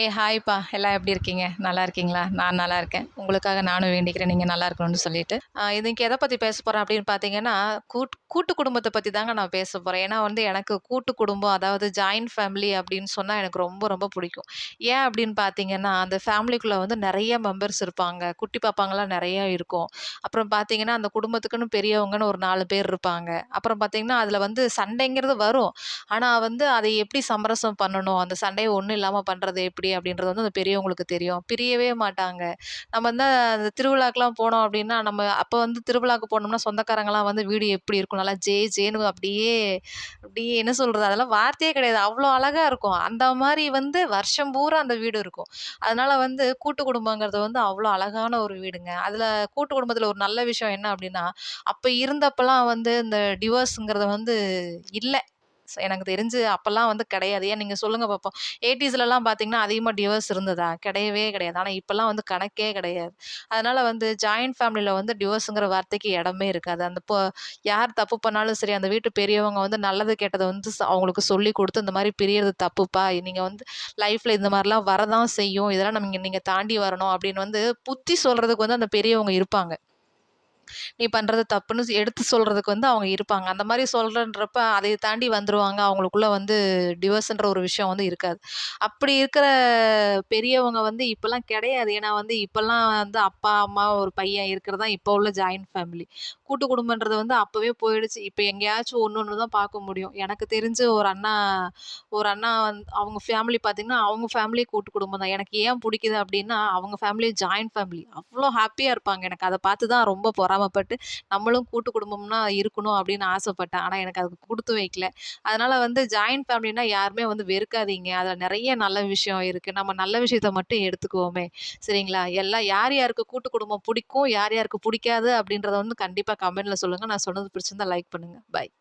ஏ ஹாய்ப்பா. எல்லாம் எப்படி இருக்கீங்க? நல்லா இருக்கீங்களா? நான் நல்லா இருக்கேன். உங்களுக்காக நானும் வேண்டிக்கிறேன். நீங்கள் நல்லா இருக்கணும்னு சொல்லிட்டு. இதுக்கு இன்னைக்கு எதை பற்றி பேச போகிறேன் அப்படின்னு பார்த்தீங்கன்னா கூட் கூட்டு குடும்பத்தை பற்றி தாங்க நான் பேச போகிறேன் ஏன்னா வந்து எனக்கு கூட்டு குடும்பம் அதாவது ஜாயின்ட் ஃபேமிலி அப்படின்னு சொன்னால் எனக்கு ரொம்ப ரொம்ப பிடிக்கும். ஏன் அப்படின்னு பார்த்தீங்கன்னா அந்த ஃபேமிலிக்குள்ளே வந்து நிறைய மெம்பர்ஸ் இருப்பாங்க. குட்டி பாப்பாங்களாம் நிறைய இருக்கும். அப்புறம் பார்த்தீங்கன்னா அந்த குடும்பத்துக்குன்னு பெரியவங்கன்னு ஒரு நாலு பேர் இருப்பாங்க. அப்புறம் பார்த்தீங்கன்னா அதில் வந்து சண்டைங்கிறது வரும். ஆனால் வந்து அதை எப்படி சமரசம் பண்ணணும்? அந்த சண்டையை ஒன்றும் இல்லாமல் பண்ணுறது எப்படி அப்படின்றது வந்து அந்த பெரியவங்களுக்கு தெரியும். பிரியவே மாட்டாங்க. நம்ம வந்து அந்த திருவிழாக்கெலாம் போனோம் அப்படின்னா நம்ம அப்போ வந்து திருவிழாக்கு போனோம்னா சொந்தக்காரங்களாம் வந்து வீடு எப்படி இருக்கும்? நல்லா ஜே ஜேனு அப்படியே அப்படியே என்ன சொல்கிறது அதெல்லாம் வார்த்தையே கிடையாது. அவ்வளோ அழகாக இருக்கும். அந்த மாதிரி வந்து வருஷம் பூரா அந்த வீடு இருக்கும். அதனால் வந்து கூட்டு குடும்பங்கிறது வந்து அவ்வளோ அழகான ஒரு வீடுங்க. அதில் கூட்டு குடும்பத்தில் ஒரு நல்ல விஷயம் என்ன அப்படின்னா அப்போ இருந்தப்பெல்லாம் வந்து இந்த டிவோர்ஸுங்கிறது வந்து இல்லை. எனக்கு தெரிஞ்சு அப்போல்லாம் வந்து கிடையாது. ஏன் நீங்கள் சொல்லுங்கள் பார்ப்போம் எயிட்டிஸ்லலாம் பார்த்தீங்கன்னா அதிகமாக டிவோர்ஸ் இருந்ததா? கிடையவே கிடையாது. ஆனால் இப்போல்லாம் வந்து கணக்கே கிடையாது. அதனால் வந்து ஜாயிண்ட் ஃபேமிலியில் வந்து டிவோர்ஸுங்கிற வார்த்தைக்கு இடமே இருக்காது. அந்த இப்போ யார் தப்பு பண்ணாலும் சரி அந்த வீட்டு பெரியவங்க வந்து நல்லது கெட்டதை வந்து ச- அவங்களுக்கு சொல்லி கொடுத்து இந்த மாதிரி பிரியறது தப்புப்பா? நீங்கள் வந்து லைஃப்பில் இந்த மாதிரிலாம் வரதான் செய்யும். இதெல்லாம் நம்ம நீங்கள் தாண்டி வரணும் அப்படின்னு வந்து புத்தி சொல்கிறதுக்கு வந்து அந்த பெரியவங்க இருப்பாங்க. நீ பண்ணுறது தப்புன்னு எடுத்து சொல்கிறதுக்கு வந்து அவங்க இருப்பாங்க. அந்த மாதிரி சொல்கிறன்றப்ப அதை தாண்டி வந்துடுவாங்க அவங்களுக்குள்ளே வந்து டிவோர்ஸ்ன்ற ஒரு விஷயம் வந்து இருக்காது. அப்படி இருக்கிற பெரியவங்க வந்து இப்போல்லாம் கிடையாது. ஏன்னா வந்து இப்போல்லாம் வந்து அப்பா அம்மா ஒரு பையன் இருக்கிறது தான் இப்போ உள்ள ஜாயிண்ட் ஃபேமிலி கூட்டு குடும்பன்றது வந்து அப்போவே போயிடுச்சு. இப்போ எங்கேயாச்சும் ஒன்று ஒன்று தான் பார்க்க முடியும். எனக்கு தெரிஞ்சு ஒரு அண்ணா ஒரு அண்ணா வந்து அவங்க ஃபேமிலி பார்த்திங்கன்னா அவங்க ஃபேமிலி கூட்டு குடும்பம் தான். எனக்கு ஏன் பிடிக்குது அப்படின்னா அவங்க ஃபேமிலி ஜாயிண்ட் ஃபேமிலி அவ்வளோ ஹாப்பியாக இருப்பாங்க. எனக்கு அதை பார்த்து தான் ரொம்ப பொறாமைப்பட்டு நம்மளும் கூட்டு குடும்பம்னா இருக்கணும் அப்படின்னு ஆசைப்பட்டேன். ஆனால் எனக்கு அதுக்கு கொடுத்து வைக்கல. அதனால் வந்து ஜாயிண்ட் ஃபேமிலினா யாருமே வந்து வெறுக்காதீங்க. அதில் நிறைய நல்ல விஷயம் இருக்குது நம்ம நல்ல விஷயத்த மட்டும் எடுத்துக்குவோமே. சரிங்களா? எல்லாம் யார் யாருக்கு கூட்டு குடும்பம் பிடிக்கும் யார் யாருக்கு பிடிக்காது அப்படின்றத வந்து கண்டிப்பாக கமெண்ட்டில் சொல்லுங்கள் நான் சொன்னது பிடிச்சிருந்தா லைக் பண்ணுங்கள் பை